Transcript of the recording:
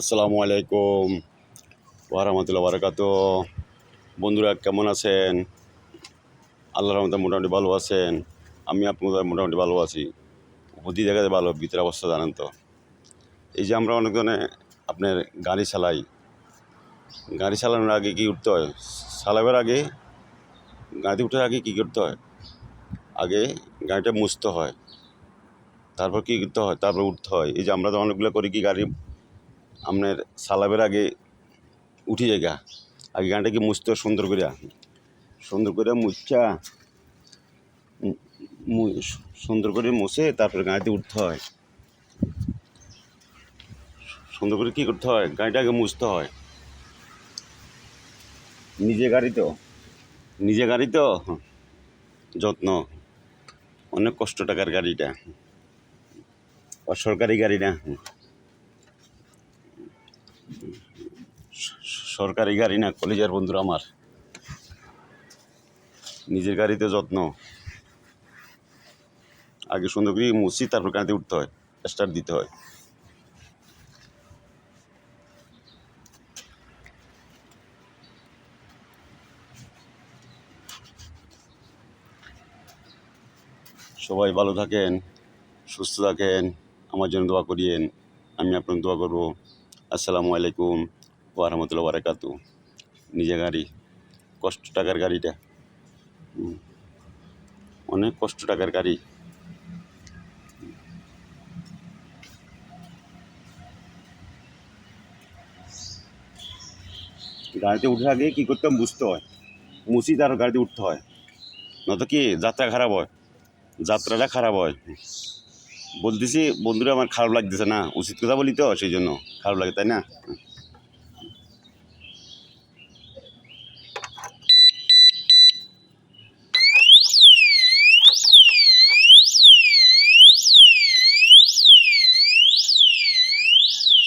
আসসালামু আলাইকুম। ওয়ারাহমতুল্লাহ বারাকাত বন্ধুরা, কেমন আছেন? আল্লাহর রহমতে মোটামুটি ভালো আছেন। আমি আপনাদের মোটামুটি ভালো আছি। বুদ্ধি দেখাতে ভালো ভিতরে অবস্থা জানেন তো। এই যে আমরা অনেকজনে আপনার গাড়ি চালাই। গাড়ি চালানোর আগে কী করতে হয়? চালাবার আগে গাড়িতে উঠার আগে কী করতে হয়? আগে গাড়িটা মুছতে হয়। তারপর কী করতে হয়? তারপর উঠতে হয়। এই যে আমরা তো অনেকগুলো করি কি গাড়ি আপনার সালাবের আগে উঠি জায়গা আগে গানটাকে মুছতে সুন্দর করে সুন্দর করে মুছা সুন্দর করে মুছে, তারপরে গাড়িতে উঠতে হয়। সুন্দর করে কী করতে হয়? গাড়িটা আগে মুছতে হয়। নিজে গাড়ি তো? নিজে গাড়ি তো? যত্ন। অনেক কষ্ট টাকার গাড়িটা। অসরকারি গাড়ি না সরকারি গাড়ি না, কলেজের বন্ধুরা আমার। নিজের গাড়িতে যত্ন। আগে সুন্দর করে মুছি, তারপর গাড়িতে উঠতে হয়, স্টার্ট দিতে হয়। সবাই ভালো থাকেন, সুস্থ থাকেন, আমার জন্য দোয়া করিয়েন, আমি আপনার দোয়া করব। আসসালামু আলাইকুম। ও রহমতুল্লাহ বারাকাতু নিজে গাড়ি, কষ্ট টাকার গাড়িটা। অনেক কষ্ট টাকার গাড়ি। গাড়িতে উঠে আগে কী করতে বুঝতে হয়। মুছি তার গাড়িতে উঠতে হয়। নয়তো কি যাত্রা খারাপ হয়। যাত্রাটা খারাপ হয়। বলতেছি, বন্ধুরা আমার খারাপ লাগতেছে না। উচিত কথা বলি তো, সেই জন্য খারাপ লাগে, তাই না?